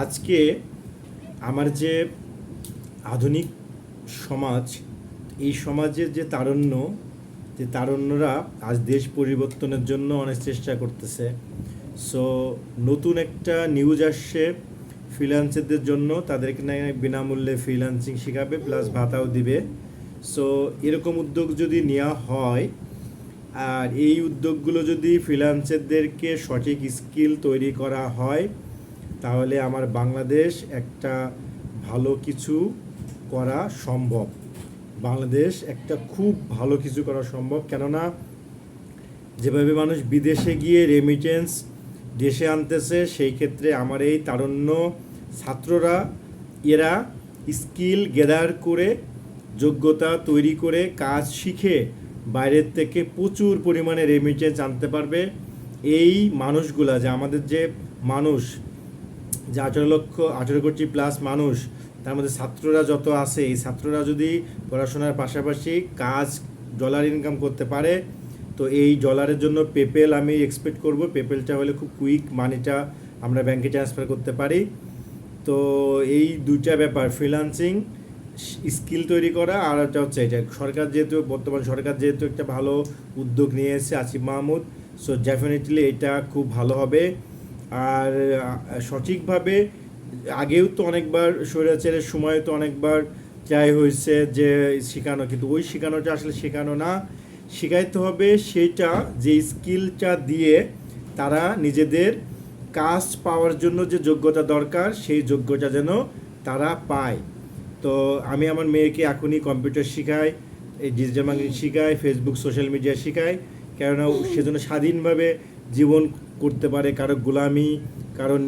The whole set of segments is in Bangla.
আজকে আমার যে আধুনিক সমাজ, এই সমাজের যে তারণ্য, যে তারণ্যরা আজ দেশ পরিবর্তনের জন্য অনেক চেষ্টা করতেছে। সো নতুন একটা নিউজ আসছে ফ্রিল্যান্সারদের জন্য। তাদেরকে নাকি বিনামূল্যে ফ্রিল্যান্সিং শেখাবে প্লাস ভাতাও দিবে। সো এরকম উদ্যোগ যদি নেওয়া হয়, আর এই উদ্যোগগুলো যদি ফ্রিল্যান্সারদেরকে সঠিক স্কিল তৈরি করা হয় তাহলে আমার বাংলাদেশ একটা ভালো কিছু করা সম্ভব। বাংলাদেশ একটা খুব ভালো কিছু করা সম্ভব। কেননা, যেভাবে মানুষ বিদেশে গিয়ে রেমিটেন্স দেশে আনতেছে, সেই ক্ষেত্রে আমার এই তারুণ্য ছাত্ররা, এরা স্কিল গেদার করে, যোগ্যতা তৈরি করে কাজ শিখে বাইরের থেকে প্রচুর পরিমাণে রেমিটেন্স আনতে পারবে। এই মানুষগুলা যে আমাদের যে মানুষ যে আঠেরো লক্ষ, আঠেরো কোটি প্লাস মানুষ, তার মধ্যে ছাত্ররা যত আছে, এই ছাত্ররা যদি পড়াশোনার পাশাপাশি কাজ ডলার ইনকাম করতে পারে, তো এই ডলারের জন্য পেপেল আমি এক্সপেক্ট করব। পেপেলটা হলে খুব কুইক মানিটা আমরা ব্যাংকে ট্রান্সফার করতে পারি। তো এই দুইটা ব্যাপার ফ্রিলান্সিং স্কিল তৈরি করা আর একটা হচ্ছে এটা সরকার যেহেতু, বর্তমান সরকার যেহেতু একটা ভালো উদ্যোগ নিয়ে এসেছে আসিফ মাহমুদ সো ডেফিনেটলি এটা খুব ভালো হবে। আর সঠিকভাবে আগেও তো অনেকবার স্বৈরাচারের সময় তো অনেকবার ট্রাই হয়েছে যে শেখানো, কিন্তু ওই শেখানোটা আসলে শেখানো না। শেখাইতে হবে সেটা যে স্কিলটা দিয়ে তারা নিজেদের কাজ পাওয়ার জন্য যে যোগ্যতা দরকার, সেই যোগ্যতা যেন তারা পায়। তো আমি আমার মেয়েকে এখনই কম্পিউটার শেখাই, এই ডিজিটাল মার্কেটিং শেখাই, ফেসবুক, সোশ্যাল মিডিয়া শেখাই, কেননা সেজন্য স্বাধীনভাবে জীবন করতে পারে কারও গোলামি কারণ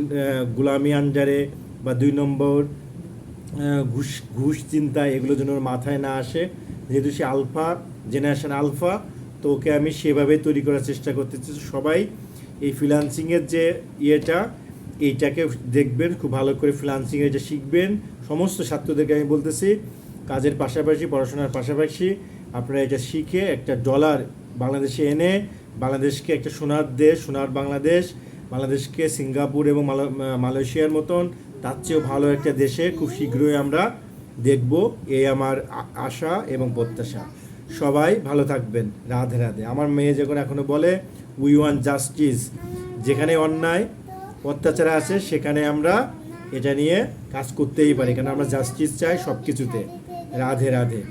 গোলামি আঞ্জারে বা দুই নম্বর ঘুষ ঘুষ চিন্তা এগুলো যেন মাথায় না আসে। যেহেতু সে আলফা, জেনারেশন আলফা, তো ওকে আমি সেভাবে তৈরি করার চেষ্টা করতেছি। সবাই এই ফ্রিলান্সিংয়ের যে ইয়েটা, এইটাকে দেখবেন, খুব ভালো করে ফ্রিলান্সিং এটা শিখবেন। সমস্ত ছাত্রদেরকে আমি বলতেছি, কাজের পাশাপাশি, পড়াশোনার পাশাপাশি আপনারা এটা শিখে একটা ডলার বাংলাদেশে এনে বাংলাদেশকে একটা সোনার দেশ, সোনার বাংলাদেশ, বাংলাদেশকে সিঙ্গাপুর এবং মালয়েশিয়ার মতন, তার চেয়েও ভালো একটা দেশে খুব শীঘ্রই আমরা দেখব এই আমার আশা এবং প্রত্যাশা। সবাই ভালো থাকবেন। রাধে রাধে। আমার মেয়ে যখন এখনও বলে উই ওয়ান জাস্টিস যেখানে অন্যায় অত্যাচার আছে, সেখানে আমরা এটা নিয়ে কাজ করতেই পারি। কারণ আমরা জাস্টিস চাই সব কিছুতে রাধে রাধে।